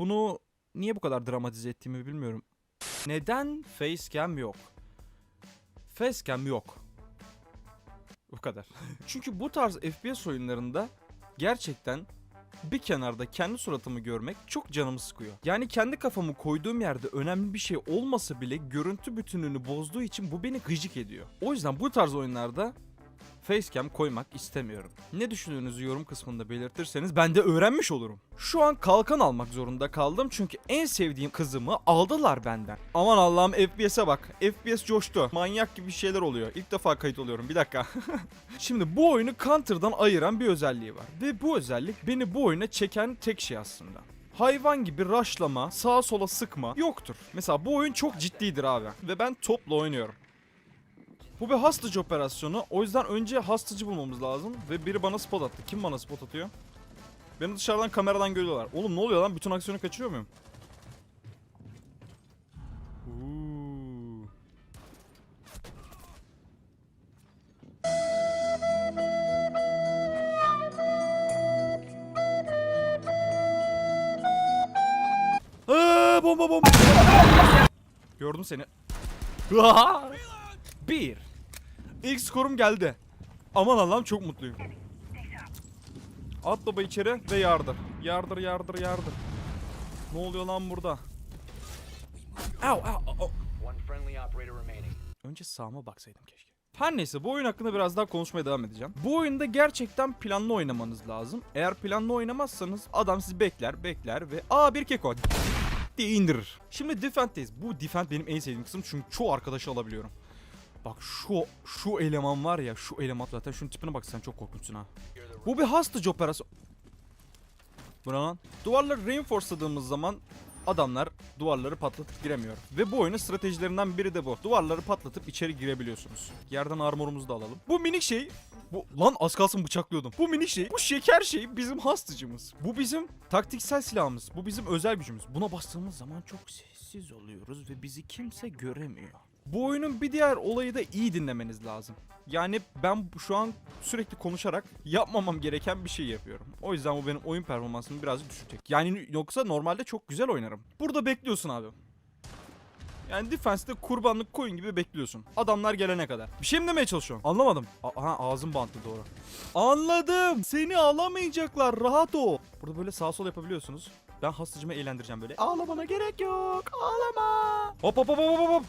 Bunu niye bu kadar dramatize ettiğimi bilmiyorum. Neden facecam yok? Facecam yok. Bu kadar. Çünkü bu tarz FPS oyunlarında gerçekten bir kenarda kendi suratımı görmek çok canımı sıkıyor. Yani kendi kafamı koyduğum yerde önemli bir şey olmasa bile görüntü bütünlüğünü bozduğu için bu beni gıcık ediyor. O yüzden bu tarz oyunlarda facecam koymak istemiyorum. Ne düşündüğünüzü yorum kısmında belirtirseniz ben de öğrenmiş olurum. Şu an kalkan almak zorunda kaldım çünkü en sevdiğim kızımı aldılar benden. Aman Allah'ım FPS'e bak. FPS coştu. Manyak gibi şeyler oluyor. İlk defa kayıt oluyorum. Bir dakika. Şimdi bu oyunu Counter'dan ayıran bir özelliği var. Ve bu özellik beni bu oyuna çeken tek şey aslında. Hayvan gibi rushlama, sağa sola sıkma yoktur. Mesela bu oyun çok ciddidir abi. Ve ben topla oynuyorum. Bu bir hastacı operasyonu. O yüzden önce hastacı bulmamız lazım. Ve biri bana spot attı. Kim bana spot atıyor? Beni dışarıdan kameradan görüyorlar. Oğlum ne oluyor lan? Bütün aksiyonu kaçırıyor muyum? Aa, bomba bomba. Gördüm seni. Bir. İlk skorum geldi. Aman Allah'ım çok mutluyum. At baba içeri ve yardır. Yardır yardır yardır. Ne oluyor lan burada? Au au au. Önce sağıma baksaydım keşke. Her neyse bu oyun hakkında biraz daha konuşmaya devam edeceğim. Bu oyunda gerçekten planlı oynamanız lazım. Eğer planlı oynamazsanız adam sizi bekler bekler ve aa bir keko diye indirir. Şimdi Defend'deyiz. Bu Defend benim en sevdiğim kısım çünkü çoğu arkadaşı alabiliyorum. Bak şu şu eleman var ya şu eleman zaten şunun tipine bak sen çok korkunçsun ha. Bu bir hastacı operasyon. Bu lan? Duvarları reinforceladığımız zaman adamlar duvarları patlatıp giremiyor. Ve bu oyunun stratejilerinden biri de bu. Duvarları patlatıp içeri girebiliyorsunuz. Yerden armorumuzu da alalım. Bu minik şey bu lan az kalsın bıçaklıyordum. Bu minik şey, bu şeker şey bizim hastıcımız. Bu bizim taktiksel silahımız. Bu bizim özel gücümüz. Buna bastığımız zaman çok sessiz oluyoruz ve bizi kimse göremiyor. Bu oyunun bir diğer olayı da iyi dinlemeniz lazım. Yani ben şu an sürekli konuşarak yapmamam gereken bir şey yapıyorum. O yüzden bu benim oyun performansımı birazcık düşürecek. Yani yoksa normalde çok güzel oynarım. Burada bekliyorsun abi. Yani defense'de kurbanlık koyun gibi bekliyorsun. Adamlar gelene kadar. Bir şey mi demeye çalışıyorsun? Anlamadım. Aha ağzım bantlı doğru. Anladım. Seni alamayacaklar. Rahat ol. Burada böyle sağ sol yapabiliyorsunuz. Ben hastacımı eğlendireceğim böyle. Ağlamana gerek yok. Ağlama. Hop hop hop hop hop hop.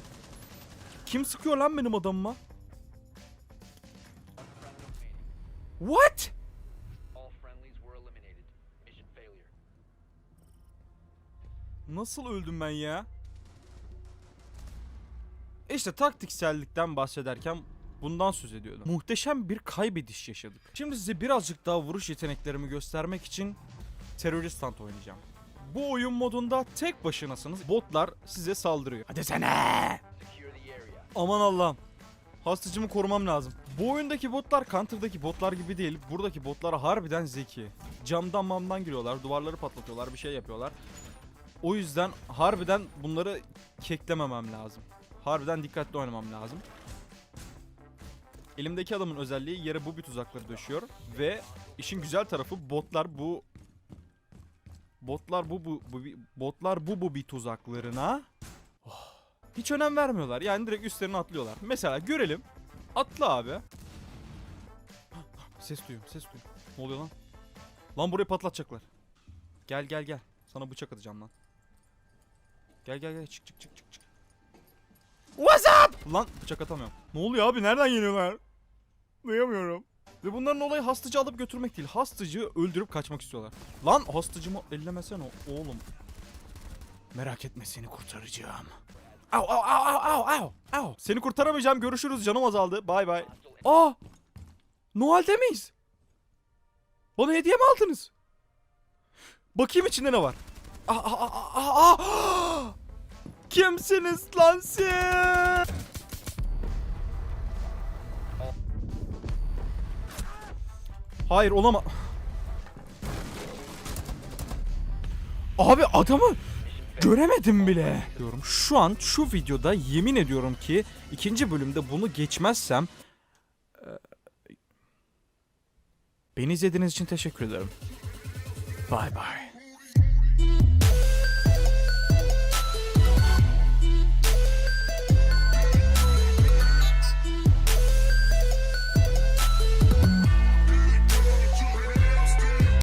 Kim sıkıyor lan benim adamıma? What? Nasıl öldüm ben ya? İşte taktiksellikten bahsederken bundan söz ediyordum. Muhteşem bir kaybediş yaşadık. Şimdi size birazcık daha vuruş yeteneklerimi göstermek için terörist hunt oynayacağım. Bu oyun modunda tek başınasınız. Botlar size saldırıyor. Hadi sene. Aman Allah'ım. Hastacımı korumam lazım. Bu oyundaki botlar Counter'daki botlar gibi değil. Buradaki botlar harbiden zeki. Camdan mamdan giriyorlar, duvarları patlatıyorlar, bir şey yapıyorlar. O yüzden harbiden bunları keklememem lazım. Harbiden dikkatli oynamam lazım. Elimdeki adamın özelliği yere bu bir tuzakları döşüyor ve işin güzel tarafı botlar bu botlar bu bu, bu botlar bu bu bir tuzaklarına hiç önem vermiyorlar. Yani direkt üstlerine atlıyorlar. Mesela görelim. Atla abi. Ses duyuyorum, ses duyuyorum. Ne oluyor lan? Lan burayı patlatacaklar. Gel gel gel. Sana bıçak atacağım lan. Gel gel gel çık çık çık çık çık. What's up? Lan bıçak atamıyorum. Ne oluyor abi? Nereden geliyorlar? Duyamıyorum. Ve bunların olayı hastacı alıp götürmek değil. Hastacıyı öldürüp kaçmak istiyorlar. Lan hastacımı ellemesene oğlum. Merak etme seni kurtaracağım. Au au au au au au au. Seni kurtaramayacağım. Görüşürüz. Canım azaldı. Bay bay. Aa! Noel'de miyiz? Bana hediye mi aldınız? Bakayım içinde ne var. Aa, aa, aa, aa! Kimsiniz lan siz? Hayır olama. Abi adamı göremedim bile. Diyorum şu an şu videoda yemin ediyorum ki ikinci bölümde bunu geçmezsem e, Beni izlediğiniz için teşekkür ederim. Bye bye.